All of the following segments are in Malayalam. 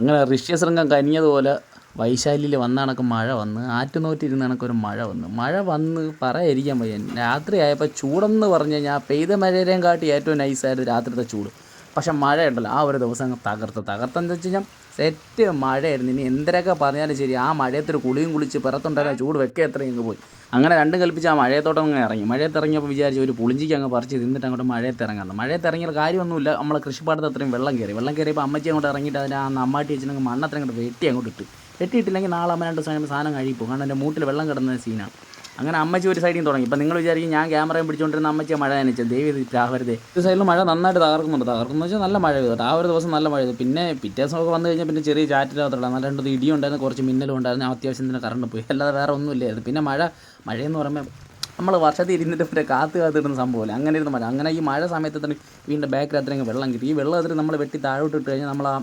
അങ്ങനെ ഋഷ്യശൃംഗം കനിഞ്ഞതുപോലെ വൈശാലിയിൽ വന്ന കണക്ക് മഴ വന്ന് ആറ്റുനോറ്റിരുന്ന കണക്കൊരു മഴ വന്ന്. മഴ വന്ന് പറയാതിരിക്കാൻ വയ്യ. രാത്രി ആയപ്പോൾ ചൂടെന്ന് പറഞ്ഞു കഴിഞ്ഞാൽ പെയ്ത മഴയേയും കാട്ടി ഏറ്റവും നൈസായിരുന്നു രാത്രിത്തെ ചൂട്. പക്ഷെ മഴയുണ്ടല്ലോ ആ ഒരു ദിവസം അങ്ങ് തകർത്ത്. തകർത്തെന്ന് വെച്ച് കഴിഞ്ഞാൽ സെറ്റ് മഴയായിരുന്നു. ഇനി എന്തിനൊക്കെ പറഞ്ഞാലും ശരി ആ മഴയത്തൊരു കുളിയും കുളിച്ച് പിറത്തുണ്ടായിരുന്ന ചൂട് വെക്കുക എത്രയും അങ്ങ് പോയി. അങ്ങനെ രണ്ടും കൽപ്പിച്ച് ആ മഴയത്തോട്ടം അങ്ങ് ഇറങ്ങി. മഴയത്ത് ഇറങ്ങിയപ്പോൾ വിചാരിച്ചു ഒരു പുളിഞ്ചിക്ക് അങ്ങ് പറിച്ച് തിന്നിട്ട് അങ്ങോട്ട് മഴയത്ത് ഇറങ്ങാറ് മഴയത്ത് ഇറങ്ങിയാൽ കാര്യമൊന്നുമില്ല നമ്മളെ കൃഷിപ്പാടത്ത് അത്രയും വെള്ളം കയറി. വെള്ളം കയറിയപ്പോൾ അമ്മച്ചി അങ്ങോട്ട് ഇറങ്ങിയിട്ട് അതിന് ആ അമ്മാട്ടി വെച്ചിട്ടുണ്ടെങ്കിൽ മണ്ണത്ര അങ്ങോട്ട് വെട്ടി അങ്ങോട്ട് ഇട്ട്. വെട്ടിയിട്ടില്ലെങ്കിൽ നാളെ അമ്മ രണ്ട് സമയം സാധനം കഴിയും കാരണം എന്റെ മൂട്ടിൽ വെള്ളം കിടന്ന സീനാണ്. അങ്ങനെ അമ്മച്ചി ഒരു സൈഡിൽ തുടങ്ങി. ഇപ്പം നിങ്ങൾ വിചാരിക്കും ഞാൻ ക്യാമറയും പിടിച്ചുകൊണ്ടിരുന്ന അമ്മച്ചിയെ മഴ നനച്ചത്. ദൈവം രാവരുതേ ഒരു സൈഡിൽ മഴ നന്നായിട്ട് തകർക്കുന്നുണ്ട്. തകർക്കുന്നു വെച്ചാൽ നല്ല മഴ പെയ്തു. ആ ഒരു ദിവസം നല്ല മഴ പെയ്തു. പിന്നെ പിറ്റേ ദിവസമൊക്കെ വന്നു കഴിഞ്ഞാൽ പിന്നെ ചെറിയ ചാറ്റിലാകത്തുള്ള നല്ല രണ്ടു ഇടിയും ഉണ്ടായിരുന്നു കുറച്ച് മിന്നലും ഉണ്ടായിരുന്നു. അത്യാവശ്യത്തിന് കറണ്ട് പോയി. അല്ലാതെ വേറെ ഒന്നുമില്ലായിരുന്നു പിന്നെ മഴ മഴയെന്ന് പറയുമ്പോൾ നമ്മൾ വർഷത്തിൽ ഇരുന്നിട്ട് പിന്നെ കാത്ത് കാത്തിടുന്ന സംഭവമല്ല അങ്ങനെ ഇരുന്ന് മഴ. അങ്ങനെ ഈ മഴ സമയത്ത് തന്നെ വീണ്ടും ബാക്കിൽ അത്രയും വെള്ളം കിട്ടി. ഈ വെള്ളം അതിൽ നമ്മൾ വെട്ടി താഴോട്ട് ഇട്ട് കഴിഞ്ഞാൽ നമ്മൾ ആ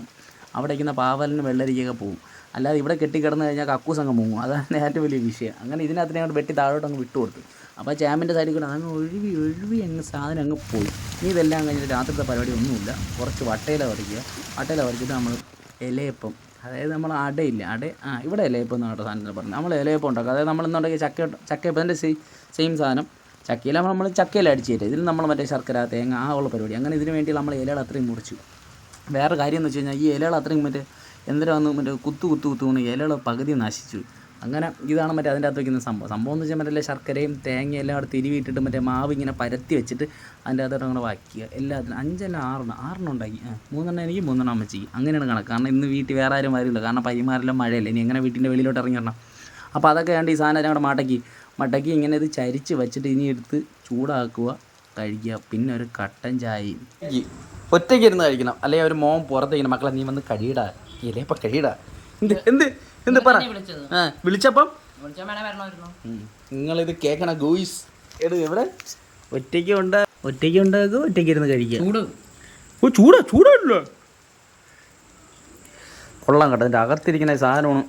അവിടെ ഇരിക്കുന്ന പാവലിന് വെള്ളരിക്കൊക്കെ പോകും അല്ലാതെ ഇവിടെ കെട്ടിക്കിടന്ന് കഴിഞ്ഞാൽ കക്കൂസ് അങ്ങ് മുങ്ങും. അതാണ് ഏറ്റവും വലിയ വിഷയം. അങ്ങനെ ഇതിനകത്തിനെ അങ്ങോട്ട് വെട്ടി താഴോട്ട് അങ്ങ് വിട്ടു കൊടുത്തു അപ്പോൾ ചാമ്പിന്റെ സൈഡിൽ കൂടെ അങ്ങ് ഒഴുകി ഒഴുകി അങ്ങ് സാധനം അങ്ങ് പോയി. ഇനി ഇതെല്ലാം കഴിഞ്ഞിട്ട് രാത്രിത്തെ പരിപാടി ഒന്നുമില്ല. കുറച്ച് വട്ടയില പറിക്കുക വട്ടയില പറിച്ചിട്ട് നമ്മൾ ഇലയപ്പം അതായത് നമ്മൾ അടയില്ല? അട ആ ഇവിടെ ഇലയപ്പം എന്നാണ് കേട്ടോ സാധനത്തിൽ പറഞ്ഞത്. നമ്മൾ ഇലയപ്പം ഉണ്ടാക്കുക. അതായത് നമ്മൾ എന്നുണ്ടെങ്കിൽ ചക്ക ചക്കയപ്പത്തിന്റെ സെയിം സെയിം സാധനം. ചക്കയിലാകുമ്പോൾ നമ്മൾ അടിച്ച് തരും ഇതിൽ നമ്മൾ മറ്റേ ശർക്കര തേങ്ങ ആ ഉള്ള പരിപാടി. അങ്ങനെ ഇതിന് വേണ്ടി നമ്മൾ ഇലകൾ അത്രയും മുറിച്ചു. വേറെ കാര്യം എന്ന് വെച്ച് കഴിഞ്ഞാൽ ഈ ഇലകൾ അത്രയും മറ്റേ എന്തിനാന്ന് മറ്റേ കുത്തു കുത്തു കുത്തു കൊണ്ട് ഇലകൾ പകുതി നശിച്ചു. അങ്ങനെ ഇതാണ് മറ്റേ അതിന്റെ അകത്ത് വയ്ക്കുന്ന സംഭവം. സംഭവം എന്ന് വെച്ചാൽ മറ്റേ ശർക്കരയും തേങ്ങയും എല്ലാം അവിടെ തിരിവിട്ടിട്ട് മറ്റേ മാവ് ഇങ്ങനെ പരത്തി വെച്ചിട്ട് അതിന്റെ അകത്തോട്ട് അങ്ങനെ വയ്ക്കുക എല്ലാത്തിനും അഞ്ചെണ്ണം ആറെണ്ണം ആറെണ്ണം ഉണ്ടാക്കി. മൂന്നെണ്ണം എനിക്ക് മൂന്നെണ്ണം അമ്മച്ചി അങ്ങനെയാണ് കണക്ക്. കാരണം ഇന്ന് വീട്ടിൽ വേറെ ആരും വരില്ല. കാരണം പയ്യന്മാരെല്ലാം മഴയല്ലേ. ഇനി എങ്ങനെ വീട്ടിന്റെ വെളിയിലോട്ട് ഇറങ്ങി വരണം? അപ്പോൾ അതൊക്കെ കണ്ട് ഈ സാധനം ഞങ്ങളുടെ മടക്കി. മടക്കി ഇങ്ങനെ ഇത് ചരിച്ച് വെച്ചിട്ട് ഇനി എടുത്ത് ചൂടാക്കുക കഴിക്കുക പിന്നെ ഒരു കട്ടൻ ചായയും. ഒറ്റയ്ക്ക് ഇരുന്ന് കഴിക്കണം അല്ലെങ്കിൽ ഒരു മോൻ പുറത്തേക്കണം മക്കളെ നീ വന്ന് കഴിയിടാ. ഇലയപ്പ കഴിയിടാ? എന്ത് എന്ത് എന്ത് പറ. ആ വിളിച്ചപ്പം? നിങ്ങളിത് കേൾക്കണ ഗോയിസ്. എട് എവിടെ? ഒറ്റയ്ക്ക് ഉണ്ട് ഒറ്റയ്ക്ക് ഉണ്ടാക്കുക ഒറ്റയ്ക്ക് ഇരുന്ന് കഴിക്കുക. ഓ ചൂടാ ചൂടല്ലോ? കൊള്ളാം കേട്ടോ. അതിന്റെ അകത്തിരിക്കുന്ന സാധനമാണ്.